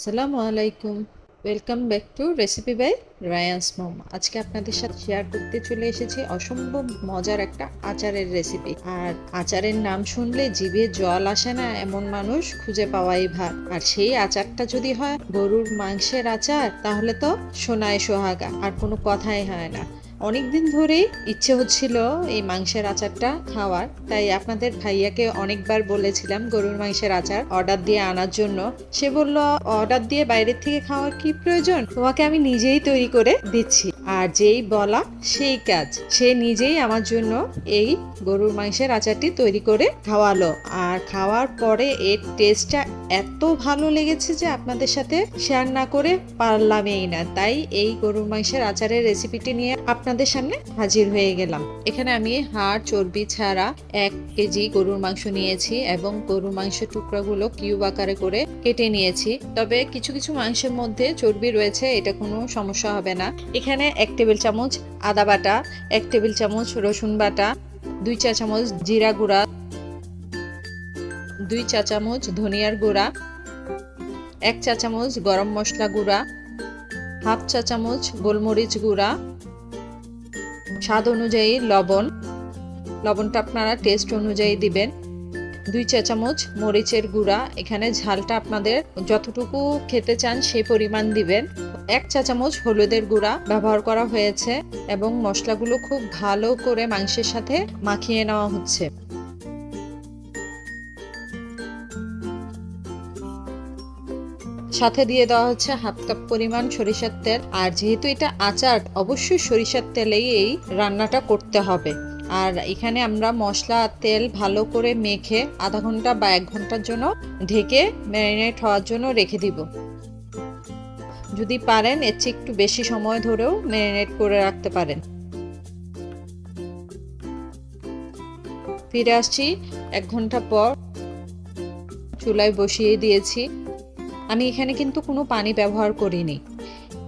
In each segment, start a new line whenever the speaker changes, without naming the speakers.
আসসালামু আলাইকুম। Welcome back to recipe by Rayan's mom আজকে আপনাদের সাথে শেয়ার করতে চলে এসেছি অসম্ভব মজার একটা আচারের রেসিপি আর আচারের নাম শুনলে জিভে জল আসে না এমন মানুষ খুঁজে পাওয়াই ভার। আর সেই আচারটা যদি হয় গরুর মাংসের আচার, তাহলে তো সোনায় সোহাগা, আর কোনো কথাই হয় না। অনেকদিন ধরেই ইচ্ছে হচ্ছিল এই মাংসের আচারটা খাওয়ার। তাই আপনাদের ভাইয়াকে অনেকবার বলেছিলাম গরুর মাংসের আচার অর্ডার দিয়ে আনার জন্য। সে বলল, অর্ডার দিয়ে বাইরের থেকে খাওয়ার কি প্রয়োজন? তোমাকে আমি নিজেই তৈরি করে দিচ্ছি। আর যেই বলা সেই কাজ। সে নিজেই আমার জন্য এই গরুর মাংসের আচারটি তৈরি করে খাওয়ালো। আর খাওয়ার পরে এর টেস্টটা এত ভালো লেগেছে যে আপনাদের সাথে শেয়ার না করে পারলামই না। তাই এই গরুর মাংসের আচারের রেসিপিটি নিয়ে আপনাদের সামনে হাজির হয়ে গেলাম। এখানে আমি হাড় চর্বি ছাড়া এক কেজি গরুর মাংস নিয়েছি এবং গরুর মাংসের টুকরাগুলো কিউব আকারে করে কেটে নিয়েছি। তবে কিছু কিছু মাংসের মধ্যে চর্বি রয়েছে, এটা কোনো সমস্যা হবে না। এখানে এক টেবিল চামচ আদা বাটা, এক টেবিল চামচ রসুন বাটা, দুই চা চামচ জিরা গুঁড়া, দুই চা চামচ ধনিয়ার গুঁড়া, এক চা চামচ গরম মশলা গুঁড়া, হাফ চা চামচ গোলমরিচ গুঁড়া। স্বাদ অনুযায়ী লবণ। লবণটা আপনারা টেস্ট অনুযায়ী দিবেন। দুই চা চামচ মরিচের গুঁড়া, এখানে ঝালটা আপনাদের যতটুকু খেতে চান সেই পরিমাণ দিবেন। এক চা চামচ হলুদের গুঁড়া ব্যবহার করা হয়েছে এবং মশলাগুলো খুব ভালো করে মাংসের সাথে মাখিয়ে নেওয়া হচ্ছে। সাথে দিয়ে দেওয়া হচ্ছে হাফ কাপ পরিমাণ সরিষার তেল। আর যেহেতু এটা আচার, অবশ্যই সরিষার তেলেই এই রান্নাটা করতে হবে। আর এখানে আমরা মশলা তেল ভালো করে মেখে আধা ঘণ্টা বা এক ঘণ্টার জন্য ঢেকে ম্যারিনেট হওয়ার জন্য রেখে দিব। যদি পারেন, এর চেয়ে একটু বেশি সময় ধরেও ম্যারিনেট করে রাখতে পারেন। ফিরে আসছি এক ঘণ্টা পর। চুলায় বসিয়ে দিয়েছি। আমি এখানে কিন্তু কোনো পানি ব্যবহার করিনি।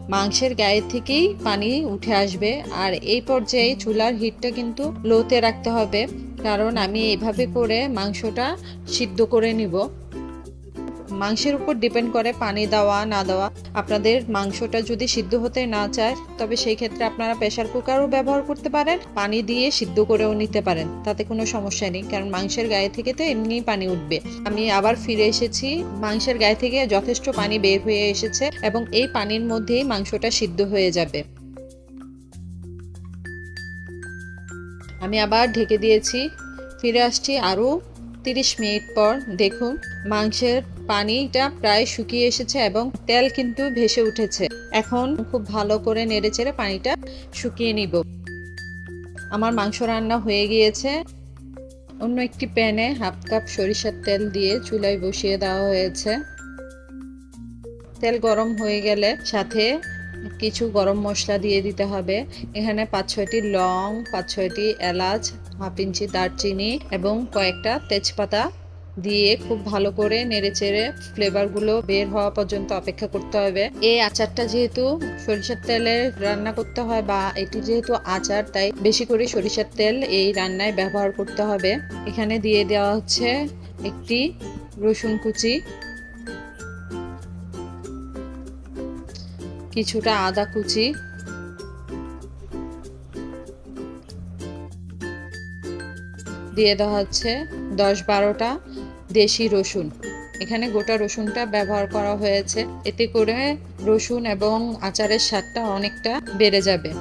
মাংসের গায়ে থেকেই পানি উঠে আসবে। আর এই পর্যায়ে চুলার হিটটা কিন্তু লোতে রাখতে হবে, কারণ আমি এইভাবে করে মাংসটা সিদ্ধ করে নিব। মাংসের উপর ডিপেন্ড করে পানি দেওয়া, না দেওয়া। আপনাদের মাংসটা যদি সিদ্ধ হতে না চায়, তবে সেই ক্ষেত্রে আপনারা প্রেশার কুকারও ব্যবহার করতে পারেন, পানি দিয়ে সিদ্ধ করেও নিতে পারেন। তাতে কোনো সমস্যা নেই, কারণ মাংসের গায়ে থেকে তো এমনিই পানি উঠবে। আমি আবার ফিরে এসেছি, মাংসের গায়ে থেকে যথেষ্ট পানি বের হয়ে এসেছে এবং এই পানির মধ্যেই মাংসটা সিদ্ধ হয়ে যাবে। আমি আবার ঢেকে দিয়েছি। ফিরে আসছি আরও তিরিশ মিনিট পর। দেখুন, মাংসের পানিটা প্রায় শুকিয়ে এসেছে এবং তেল কিন্তু ভেসে উঠেছে। এখন খুব ভালো করে নেড়ে চেড়ে পানিটা শুকিয়ে নিব। আমার মাংস রান্না হয়ে গিয়েছে। অন্য একটি প্যানে হাফ কাপ সরিষার তেল দিয়ে চুলায় বসিয়ে দেওয়া হয়েছে। তেল গরম হয়ে গেলে সাথে কিছু গরম মশলা দিয়ে দিতে হবে। এখানে পাঁচ ছয়টি লং, পাঁচ ছয়টি এলাচ, হাফ ইঞ্চি দারচিনি এবং কয়েকটা তেজপাতা দিয়ে খুব ভালো করে নেড়েচেড়ে ফ্লেভারগুলো বের হওয়া পর্যন্ত অপেক্ষা করতে হবে। এই আচারটা যেহেতু সরিষার তেলে রান্না করতে হয় বা এটি যেহেতু আচার, তাই বেশি করে সরিষার তেল এই রান্নায় ব্যবহার করতে হবে। এখানে দিয়ে দেওয়া হচ্ছে একটি রসুন কুচি। কিছুটা আদা কুচি। দিয়ে দেওয়া হচ্ছে দশ বারোটা দেশি রসুন। এখানে গোটা রসুনটা ব্যবহার করা হয়েছে। এতে করে রসুন এবং আচারের স্বাদটা অনেকটা বেড়ে যাবে।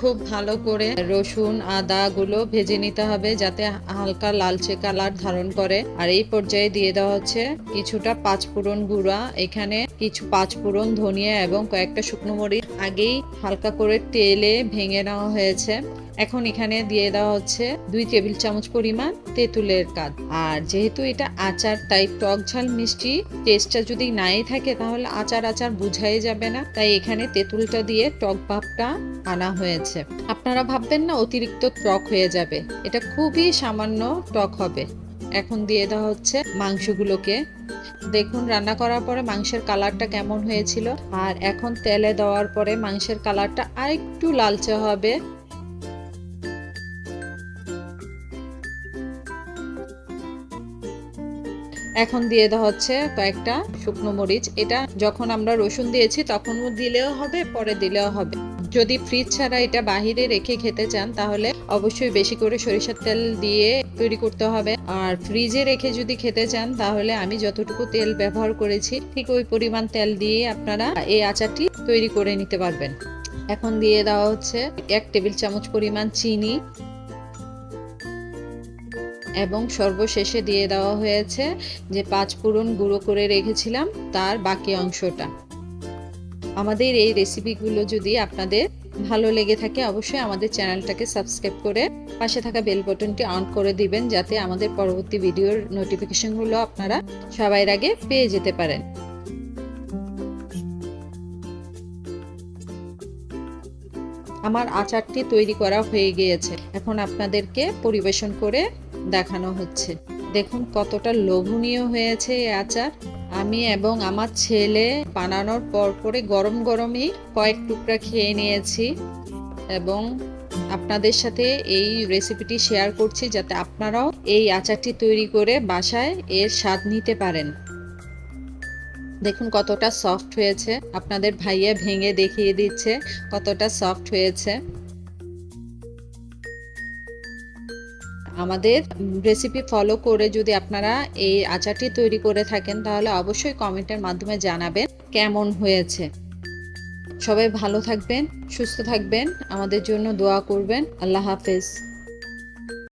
খুব ভালো করে রসুন আদা গুলো ভেজে নিতে হবে যাতে হালকা লালচে কালার ধারণ করে। আর এই পর্যায়ে দিয়ে দেওয়া হচ্ছে কিছুটা পাঁচ পাঁচফোড়ন গুঁড়া। এখানে কিছু পাঁচফোড়ন ধনিয়া এবং কয়েকটা শুকনো মরিচ। আগেই হালকা করে তেলে ভেঙে নেওয়া হয়েছে। এখন এখানে দিয়ে দেওয়া হচ্ছে দুই টেবিল চামচ পরিমাণ তেঁতুলের কাজ আর যেহেতু এটা আচার, তাই টক ঝাল মিষ্টি টেস্টটা যদি নাই থাকে, তাহলে আচার আচার বুঝাই যাবে না। তাই এখানে তেঁতুলটা দিয়ে টক ভাবটা আনা হয়েছে। আপনারা ভাববেন না, অতিরিক্ত টক হয়ে যাবে। এটা খুবই সামান্য টক হবে। এখন দিয়ে দেওয়া হচ্ছে মাংসগুলোকে। দেখুন, রান্না করার পরে মাংসের কালারটা কেমন হয়েছিল। আর এখন তেলে দেওয়ার পরে মাংসের কালারটা আরেকটু লালচে হবে। এখন দিয়ে দেওয়া হচ্ছে কয়েকটা শুকনো মরিচ। এটা যখন আমরা রসুন দিয়েছি তখন দিলেও হবে, পরে দিলেও হবে। যদি ফ্রিজ ছাড়া এটা বাহিরে রেখে খেতে চান, তাহলে অবশ্যই বেশি করে সরিষার তেল দিয়ে তৈরি করতে হবে। আর ফ্রিজে রেখে যদি খেতে চান, তাহলে আমি যতটুকু তেল ব্যবহার করেছি, ঠিক ওই পরিমাণ তেল দিয়ে আপনারা এই আচারটি তৈরি করে নিতে পারবেন। এখন দিয়ে দেওয়া হচ্ছে এক টেবিল চামচ পরিমাণ চিনি। এবং সর্বশেষে দিয়ে দেওয়া হয়েছে যে পাঁচ ফোড়ন গুঁড়ো করে রেখেছিলাম, তার বাকি অংশটা। আমাদের এই রেসিপিগুলো যদি আপনাদের ভালো লেগে থাকে, অবশ্যই আমাদের চ্যানেলটাকে সাবস্ক্রাইব করে পাশে থাকা বেল বাটনটি অন করে দিবেন, যাতে আমাদের পরবর্তী ভিডিওর নোটিফিকেশনগুলো আপনারা সবার আগে পেয়ে যেতে পারেন। আমার আচারটি তৈরি করা হয়ে গিয়েছে। এখন আপনাদেরকে পরিবেশন করে দেখানো হচ্ছে। দেখুন কতটা লোভনীয় হয়েছে এই আচার। আমি এবং আমার ছেলে বানানোর পর পরে গরম গরমই কয়েক টুকরা খেয়ে নিয়েছি এবং আপনাদের সাথে এই রেসিপিটি শেয়ার করছি যাতে আপনারাও এই আচারটি তৈরি করে বাসায় এর স্বাদ নিতে পারেন। দেখুন কতটা সফট হয়েছে। আপনাদের ভাইয়া ভেঙে দেখিয়ে দিচ্ছে কতটা সফট হয়েছে। আমাদের রেসিপি ফলো করে যদি আপনারা এই আচারটি তৈরি করে থাকেন, তাহলে অবশ্যই কমেন্টের মাধ্যমে জানাবেন কেমন হয়েছে। সবাই ভালো থাকবেন, সুস্থ থাকবেন, আমাদের জন্য দোয়া করবেন। আল্লাহ হাফেজ।